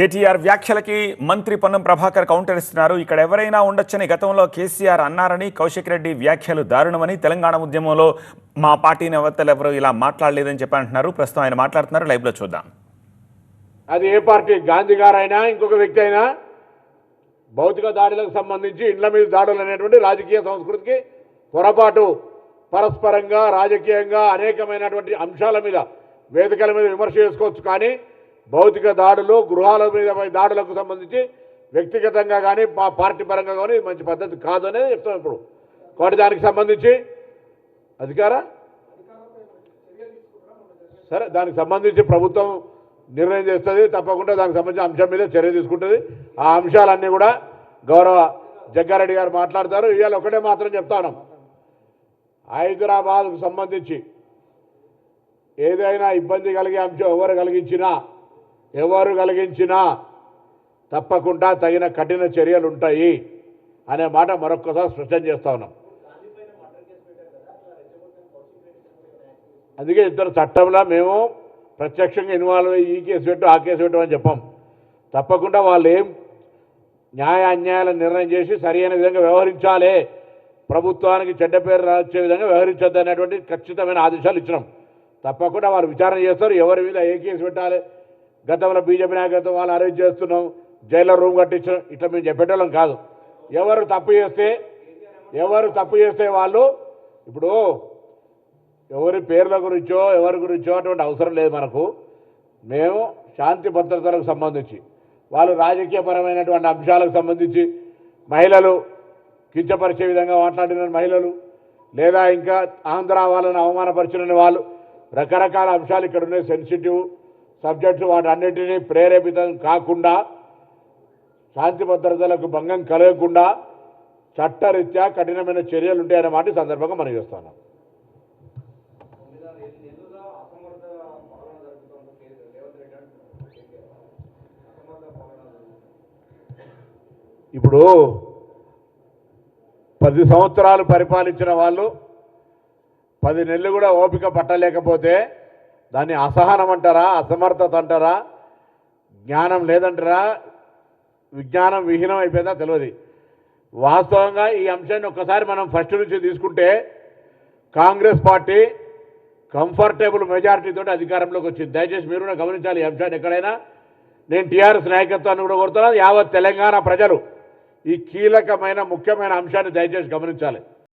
కేటీఆర్ వ్యాఖ్యలకి మంత్రి పొన్నం ప్రభాకర్ కౌంటర్ ఇస్తున్నారు. ఇక్కడ ఎవరైనా ఉండొచ్చని గతంలో కేసీఆర్ అన్నారని కౌశిక్ రెడ్డి వ్యాఖ్యలు దారుణమని తెలంగాణ ఉద్యమంలో మా పార్టీ నేతలు ఎవరు ఇలా మాట్లాడలేదని చెప్పి అంటున్నారు. ప్రస్తుతం ఆయన మాట్లాడుతున్నారు. లైవ్లో చూద్దాం. అది ఏ పార్టీ? గాంధీ గారైనా ఇంకొక వ్యక్తి అయినా? భౌతిక దాడులకు సంబంధించి ఇండ్ల మీద దాడులు అనేటువంటి రాజకీయ సంస్కృతికి పొరపాటు పరస్పరంగా రాజకీయంగా అనేకమైనటువంటి అంశాల మీద వేదికల మీద విమర్శ చేసుకోవచ్చు. కానీ భౌతిక దాడులు గృహాల మీద దాడులకు సంబంధించి వ్యక్తిగతంగా కానీ మా పార్టీ పరంగా కానీ మంచి పద్ధతి కాదు అనేది చెప్తాం ఇప్పుడు. కాబట్టి దానికి సంబంధించి అధికార? సరే దానికి సంబంధించి ప్రభుత్వం నిర్ణయం చేస్తుంది తప్పకుండా దానికి సంబంధించిన అంశం మీద చర్య తీసుకుంటుంది. ఆ అంశాలన్నీ కూడా గౌరవ జగ్గారెడ్డి గారు మాట్లాడతారు. ఇవాళ ఒకటే మాత్రం చెప్తాను హైదరాబాద్కు సంబంధించి ఏదైనా ఇబ్బంది కలిగే అంశం ఎవరు కలిగించినా ఎవరు కలిగించినా తప్పకుండా తగిన కఠిన చర్యలు ఉంటాయి అనే మాట మరొక్కసారి స్పష్టం చేస్తా ఉన్నాం. అందుకే ఇద్దరు చట్టంలో మేము ప్రత్యక్షంగా ఇన్వాల్వ్ అయ్యి ఈ కేసు పెట్టు ఆ కేసు పెట్టు అని చెప్పాం. తప్పకుండా వాళ్ళు ఏం న్యాయ అన్యాయాలను నిర్ణయం చేసి సరైన విధంగా వ్యవహరించాలి. ప్రభుత్వానికి చెడ్డ పేరు వచ్చే విధంగా వ్యవహరించొద్దు అనేటువంటి ఖచ్చితమైన ఆదేశాలు ఇచ్చినాం. తప్పకుండా వారు విచారణ చేస్తారు. ఎవరి మీద ఏ కేసు పెట్టాలి? గతంలో బీజేపీ నాయకత్వం వాళ్ళు అరెస్ట్ చేస్తున్నాం. జైల్లో రూమ్ కట్టించడం ఇట్లా మేము చెప్పేటోళ్ళం కాదు. ఎవరు తప్పు చేస్తే ఎవరు తప్పు చేస్తే వాళ్ళు ఇప్పుడు ఎవరి పేర్ల గురించో ఎవరి గురించో అటువంటి అవసరం లేదు మనకు. మేము శాంతి భద్రతలకు సంబంధించి వాళ్ళు రాజకీయపరమైనటువంటి అంశాలకు సంబంధించి మహిళలు కించపరిచే విధంగా మాట్లాడిన మహిళలు లేదా ఇంకా ఆంధ్ర వాళ్ళని అవమానపరిచిన వాళ్ళు రకరకాల అంశాలు ఇక్కడ ఉన్నాయి సెన్సిటివ్ సబ్జెక్ట్స్ వాటన్నిటినీ ప్రేరేపితం కాకుండా శాంతి భద్రతలకు భంగం కలగకుండా చట్టరీత్యా కఠినమైన చర్యలు ఉంటాయనే మాట సందర్భంగా మనం చేస్తున్నాం. ఇప్పుడు పది సంవత్సరాలు పరిపాలించిన వాళ్ళు పది నెలలు కూడా ఓపిక పట్టలేకపోతే దాన్ని అసహనం అంటారా అసమర్థత అంటారా జ్ఞానం లేదంటారా విజ్ఞానం విహీనం అయిపోయిందా తెలియదు. వాస్తవంగా ఈ అంశాన్ని ఒక్కసారి మనం ఫస్ట్ నుంచి తీసుకుంటే కాంగ్రెస్ పార్టీ కంఫర్టబుల్ మెజారిటీతో అధికారంలోకి వచ్చింది. దయచేసి మీరు కూడా గమనించాలి ఈ అంశాన్ని ఎక్కడైనా. నేను టీఆర్ఎస్ నాయకత్వాన్ని కూడా కోరుతున్నాను యావత్ తెలంగాణ ప్రజలు ఈ కీలకమైన ముఖ్యమైన అంశాన్ని దయచేసి గమనించాలి.